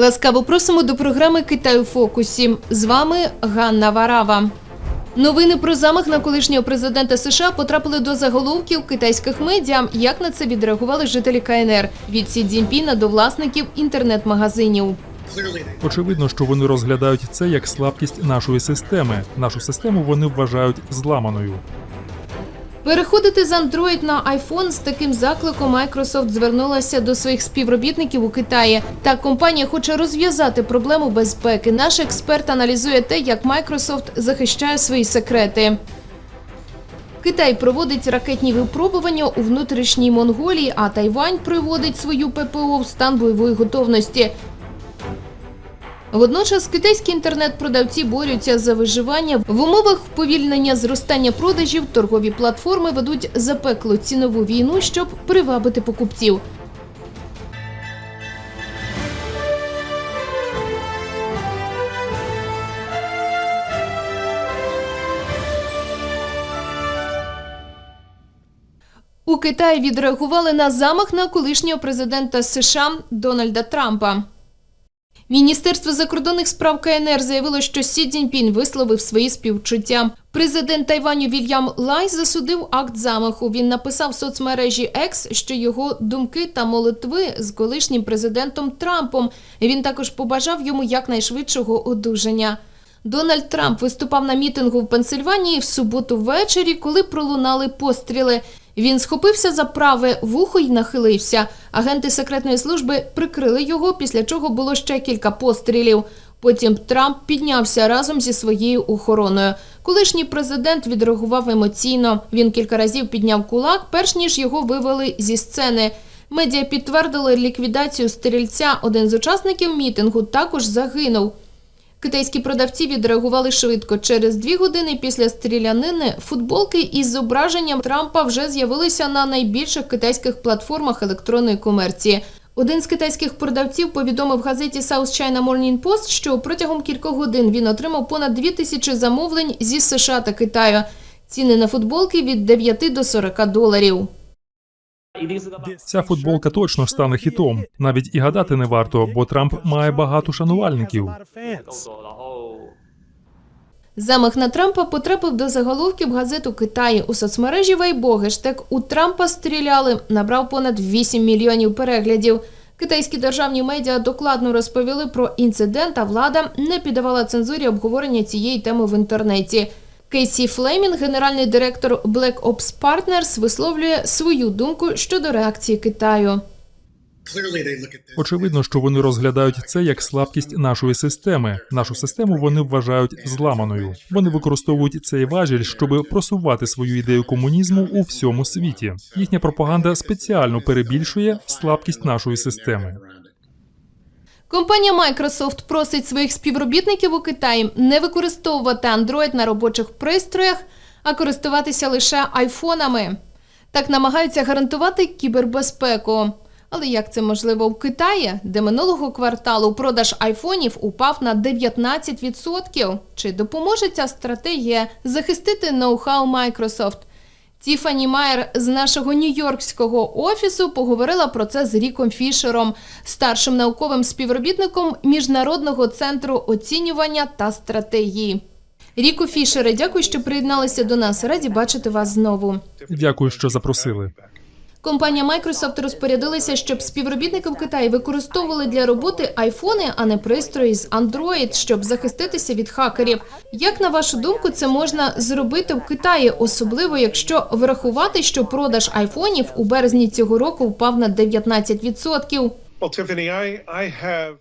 Ласкаво просимо до програми Китай у фокусі. З вами Ганна Варава. Новини про замах на колишнього президента США потрапили до заголовків китайських медіа. Як на це відреагували жителі КНР від Сі Цзіньпіна до власників інтернет-магазинів. Очевидно, що вони розглядають це як слабкість нашої системи. Нашу систему вони вважають зламаною. Переходити з Android на iPhone з таким закликом Microsoft звернулася до своїх співробітників у Китаї. Так, компанія хоче розв'язати проблему безпеки. Наш експерт аналізує те, як Microsoft захищає свої секрети. Китай проводить ракетні випробування у внутрішній Монголії, а Тайвань приводить свою ППО в стан бойової готовності. Водночас китайські інтернет-продавці борються за виживання в умовах вповільнення зростання продажів. Торгові платформи ведуть запеклу цінову війну, щоб привабити покупців. У Китаї відреагували на замах на колишнього президента США Дональда Трампа. Міністерство закордонних справ КНР заявило, що Сі Цзіньпін висловив свої співчуття. Президент Тайваню Вільям Лай засудив акт замаху. Він написав в соцмережі X, що його думки та молитви з колишнім президентом Трампом. Він також побажав йому якнайшвидшого одужання. Дональд Трамп виступав на мітингу в Пенсильванії в суботу ввечері, коли пролунали постріли. Він схопився за праве вухо й нахилився. Агенти секретної служби прикрили його, після чого було ще кілька пострілів. Потім Трамп піднявся разом зі своєю охороною. Колишній президент відреагував емоційно. Він кілька разів підняв кулак, перш ніж його вивели зі сцени. Медіа підтвердили ліквідацію стрільця. Один з учасників мітингу також загинув. Китайські продавці відреагували швидко. Через дві години після стрілянини футболки із зображенням Трампа вже з'явилися на найбільших китайських платформах електронної комерції. Один з китайських продавців повідомив газеті South China Morning Post, що протягом кількох годин він отримав понад дві тисячі замовлень зі США та Китаю. Ціни на футболки від 9 до 40 доларів. Ця футболка точно стане хітом. Навіть і гадати не варто, бо Трамп має багато шанувальників. Замах на Трампа потрапив до заголовків газет у Китаї. У соцмережі Weibo гештег «У Трампа стріляли» набрав понад 8 мільйонів переглядів. Китайські державні медіа докладно розповіли про інцидент, а влада не піддавала цензурі обговорення цієї теми в інтернеті. Кейсі Флемінг, генеральний директор Black Ops Partners, висловлює свою думку щодо реакції Китаю. Очевидно, що вони розглядають це як слабкість нашої системи. Нашу систему вони вважають зламаною. Вони використовують цей важіль, щоб просувати свою ідею комунізму у всьому світі. Їхня пропаганда спеціально перебільшує слабкість нашої системи. Компанія Microsoft просить своїх співробітників у Китаї не використовувати Android на робочих пристроях, а користуватися лише айфонами. Так намагаються гарантувати кібербезпеку. Але як це можливо в Китаї, де минулого кварталу продаж айфонів упав на 19%? Чи допоможе ця стратегія захистити ноу-хау Microsoft? Тіфані Майер з нашого нью-йоркського офісу поговорила про це з Ріком Фішером, старшим науковим співробітником Міжнародного центру оцінювання та стратегії. Ріку Фішере, дякую, що приєдналися до нас. Раді бачити вас знову. Дякую, що запросили. Компанія Microsoft розпорядилася, щоб співробітники в Китаї використовували для роботи айфони, а не пристрої з Android, щоб захиститися від хакерів. Як на вашу думку, це можна зробити в Китаї, особливо якщо врахувати, що продаж айфонів у березні цього року впав на 19%?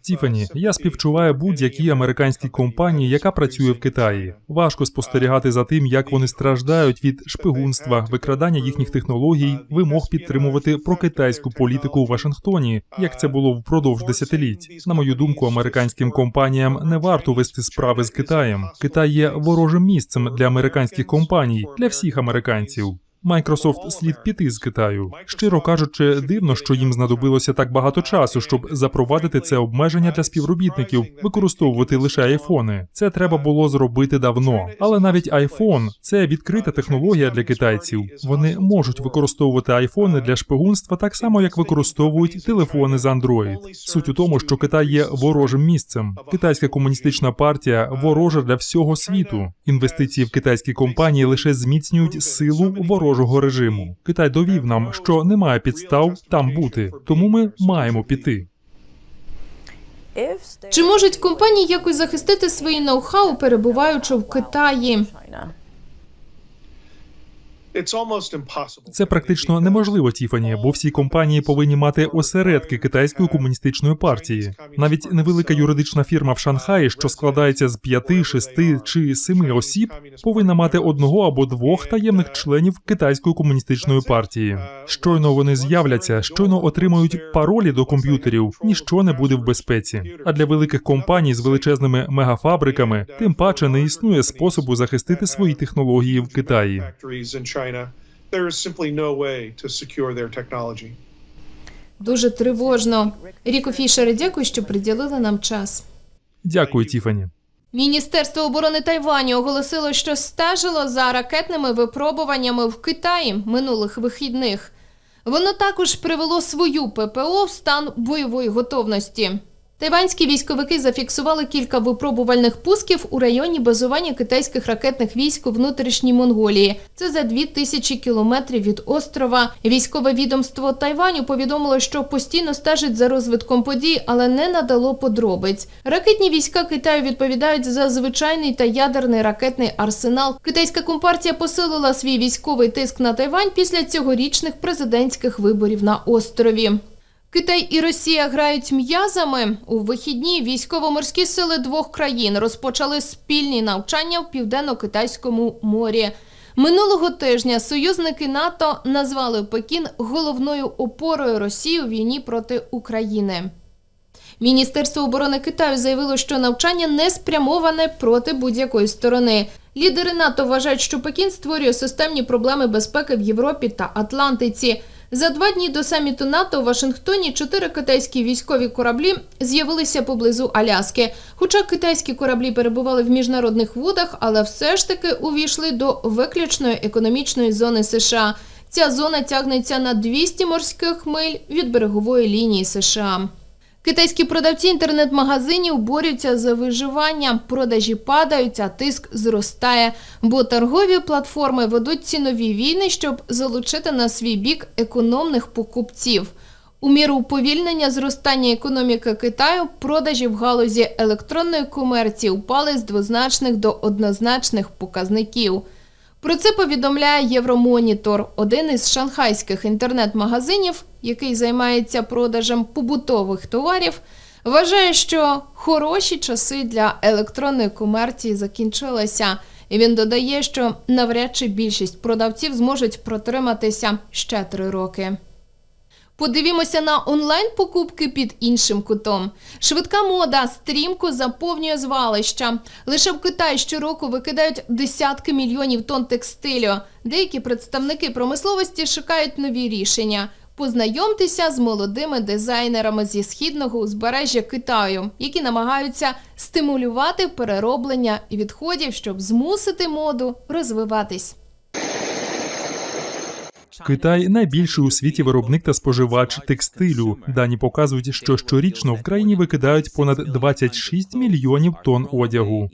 Тіфані, я співчуваю будь-якій американській компанії, яка працює в Китаї. Важко спостерігати за тим, як вони страждають від шпигунства, викрадання їхніх технологій, вимог підтримувати прокитайську політику у Вашингтоні, як це було впродовж десятиліть. На мою думку, американським компаніям не варто вести справи з Китаєм. Китай є ворожим місцем для американських компаній, для всіх американців. Microsoft слід піти з Китаю. Щиро кажучи, дивно, що їм знадобилося так багато часу, щоб запровадити це обмеження для співробітників, використовувати лише айфони. Це треба було зробити давно. Але навіть iPhone – це відкрита технологія для китайців. Вони можуть використовувати айфони для шпигунства так само, як використовують телефони з Android. Суть у тому, що Китай є ворожим місцем. Китайська комуністична партія ворожа для всього світу. Інвестиції в китайські компанії лише зміцнюють силу ворожого режиму. Китай довів нам, що немає підстав там бути, тому ми маємо піти. Чи можуть компанії якось захистити свої ноу-хау, перебуваючи в Китаї? Це практично неможливо, Тіфані, бо всі компанії повинні мати осередки китайської комуністичної партії. Навіть невелика юридична фірма в Шанхаї, що складається з п'яти, шести чи семи осіб, повинна мати одного або двох таємних членів китайської комуністичної партії. Щойно вони з'являться, щойно отримають паролі до комп'ютерів, ніщо не буде в безпеці. А для великих компаній з величезними мегафабриками тим паче не існує способу захистити свої технології в Китаї. There is simply no way to secure their technology. Дуже тривожно. Ріко Фішере, дякую, що приділили нам час. Дякую, Тіфані. Міністерство оборони Тайваню оголосило, що стежило за ракетними випробуваннями в Китаї минулих вихідних. Воно також привело свою ППО в стан бойової готовності. Тайванські військовики зафіксували кілька випробувальних пусків у районі базування китайських ракетних військ у внутрішній Монголії. Це за дві тисячі кілометрів від острова. Військове відомство Тайваню повідомило, що постійно стежить за розвитком подій, але не надало подробиць. Ракетні війська Китаю відповідають за звичайний та ядерний ракетний арсенал. Китайська компартія посилила свій військовий тиск на Тайвань після цьогорічних президентських виборів на острові. Китай і Росія грають м'язами. У вихідні військово-морські сили двох країн розпочали спільні навчання в південно-китайському морі. Минулого тижня союзники НАТО назвали Пекін головною опорою Росії у війні проти України. Міністерство оборони Китаю заявило, що навчання не спрямоване проти будь-якої сторони. Лідери НАТО вважають, що Пекін створює системні проблеми безпеки в Європі та Атлантиці. За два дні до саміту НАТО у Вашингтоні чотири китайські військові кораблі з'явилися поблизу Аляски. Хоча китайські кораблі перебували в міжнародних водах, але все ж таки увійшли до виключної економічної зони США. Ця зона тягнеться на 200 морських миль від берегової лінії США. Китайські продавці інтернет-магазинів борються за виживання. Продажі падають, а тиск зростає, бо торгові платформи ведуть цінові війни, щоб залучити на свій бік економних покупців. У міру уповільнення зростання економіки Китаю продажі в галузі електронної комерції впали з двозначних до однозначних показників. Про це повідомляє Євромонітор, один із шанхайських інтернет-магазинів, який займається продажем побутових товарів, вважає, що хороші часи для електронної комерції закінчилися. І він додає, що навряд чи більшість продавців зможуть протриматися ще три роки. Подивімося на онлайн-покупки під іншим кутом. Швидка мода стрімко заповнює звалища. Лише в Китаї щороку викидають десятки мільйонів тонн текстилю. Деякі представники промисловості шукають нові рішення. Познайомтеся з молодими дизайнерами зі східного узбережжя Китаю, які намагаються стимулювати перероблення відходів, щоб змусити моду розвиватись. Китай найбільший у світі виробник та споживач текстилю. Дані показують, що щорічно в країні викидають понад 26 мільйонів тонн одягу.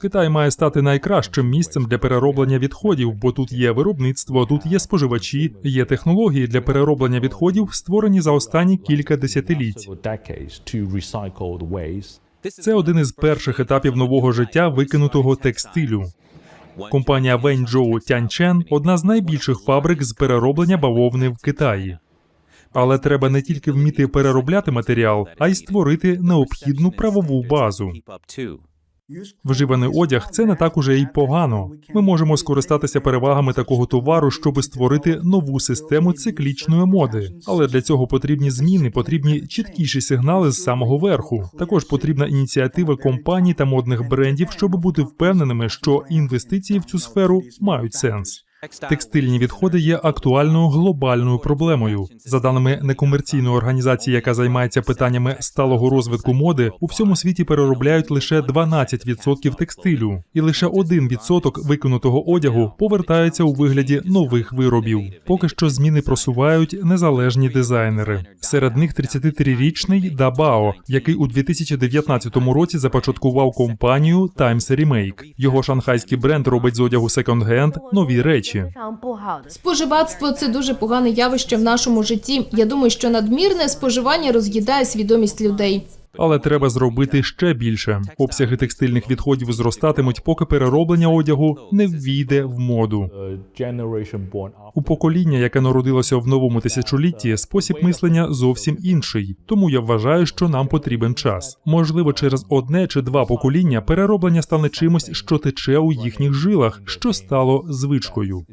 Китай має стати найкращим місцем для перероблення відходів, бо тут є виробництво, тут є споживачі, є технології для перероблення відходів, створені за останні кілька десятиліть. Це один із перших етапів нового життя викинутого текстилю. Компанія Венчжоу Тяньчен – одна з найбільших фабрик з перероблення бавовни в Китаї. Але треба не тільки вміти переробляти матеріал, а й створити необхідну правову базу. Вживаний одяг це не так уже й погано. Ми можемо скористатися перевагами такого товару, щоб створити нову систему циклічної моди. Але для цього потрібні зміни, потрібні чіткіші сигнали з самого верху. Також потрібна ініціатива компаній та модних брендів, щоб бути впевненими, що інвестиції в цю сферу мають сенс. Текстильні відходи є актуальною глобальною проблемою. За даними некомерційної організації, яка займається питаннями сталого розвитку моди, у всьому світі переробляють лише 12% текстилю, і лише 1% викинутого одягу повертається у вигляді нових виробів. Поки що зміни просувають незалежні дизайнери. Серед них 33-річний Дабао, який у 2019 році започаткував компанію Times Remake. Його шанхайський бренд робить з одягу секонд-генд нові речі речі. Споживацтво – це дуже погане явище в нашому житті. Я думаю, що надмірне споживання роз'їдає свідомість людей. Але треба зробити ще більше. Обсяги текстильних відходів зростатимуть, поки перероблення одягу не ввійде в моду. У покоління, яке народилося в новому тисячолітті, спосіб мислення зовсім інший. Тому я вважаю, що нам потрібен час. Можливо, через одне чи два покоління перероблення стане чимось, що тече у їхніх жилах, що стало звичкою.